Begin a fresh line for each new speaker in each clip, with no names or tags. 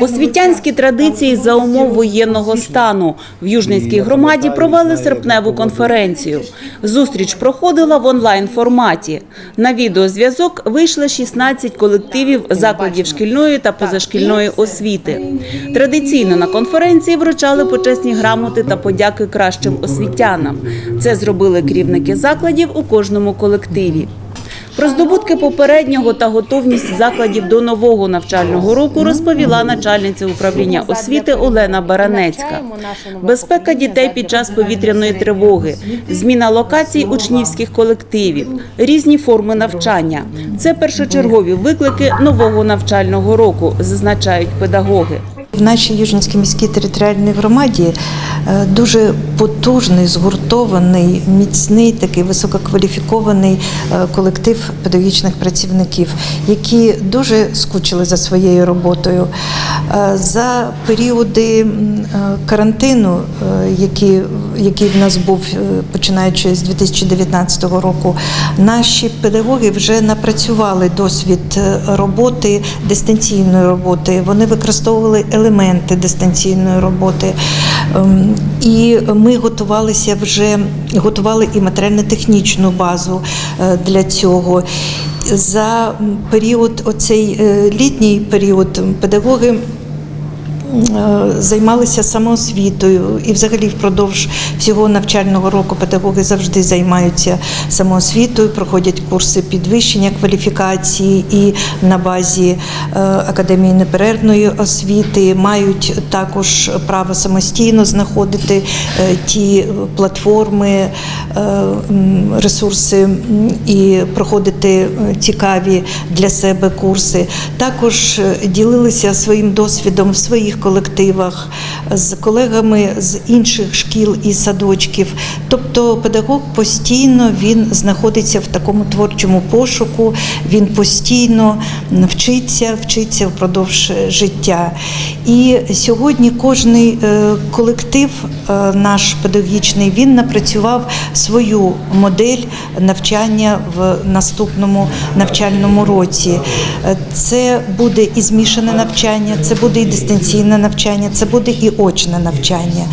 Освітянські традиції за умов воєнного стану в Южненській громаді провели серпневу конференцію. Зустріч проходила в онлайн форматі. На відеозв'язок вийшли 16 колективів закладів шкільної та позашкільної освіти. Традиційно на конференції вручали почесні грамоти та подяки кращим освітянам. Це зробили керівники закладів у кожному колективі. Про здобутки попереднього та готовність закладів до нового навчального року розповіла начальниця управління освіти Олена Баранецька. Безпека дітей під час повітряної тривоги, зміна локацій учнівських колективів, різні форми навчання це першочергові виклики нового навчального року, зазначають педагоги.
В нашій Южненській міській територіальній громаді дуже потужний, згуртований, міцний, такий висококваліфікований е, колектив педагогічних працівників, які дуже скучили за своєю роботою. Е, За періоди е, карантину, е, який, в нас був е, починаючи з 2019 року, наші педагоги вже напрацювали досвід е, роботи, дистанційної роботи. Вони використовували елементи дистанційної роботи. Ем, І ми готувалися вже, готували і матеріально-технічну базу е, для цього. За період, оцей літній період, педагоги займалися самоосвітою і взагалі впродовж всього навчального року педагоги завжди займаються самоосвітою, проходять курси підвищення кваліфікації і на базі е, академії неперервної освіти мають також право самостійно знаходити е, ті платформи, е, ресурси і проходити е, цікаві для себе курси. Також е, ділилися своїм досвідом в своїх колективах з колегами з інших шкіл і садочків. Тобто педагог постійно він знаходиться в такому творчому пошуку, він постійно вчиться, вчиться впродовж життя. І сьогодні кожний е, колектив е, наш педагогічний він напрацював свою модель навчання в наступному навчальному році. Е, Це буде і змішане навчання, це буде і дистанційне навчання, це буде і очне навчання.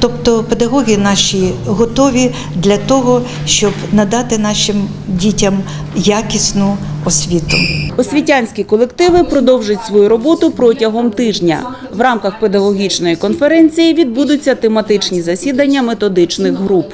Тобто педагоги наші готові для того, щоб надати нашим дітям якісну освіту.
Освітянські колективи продовжать свою роботу протягом тижня. В рамках педагогічної конференції відбудуться тематичні засідання методичних груп.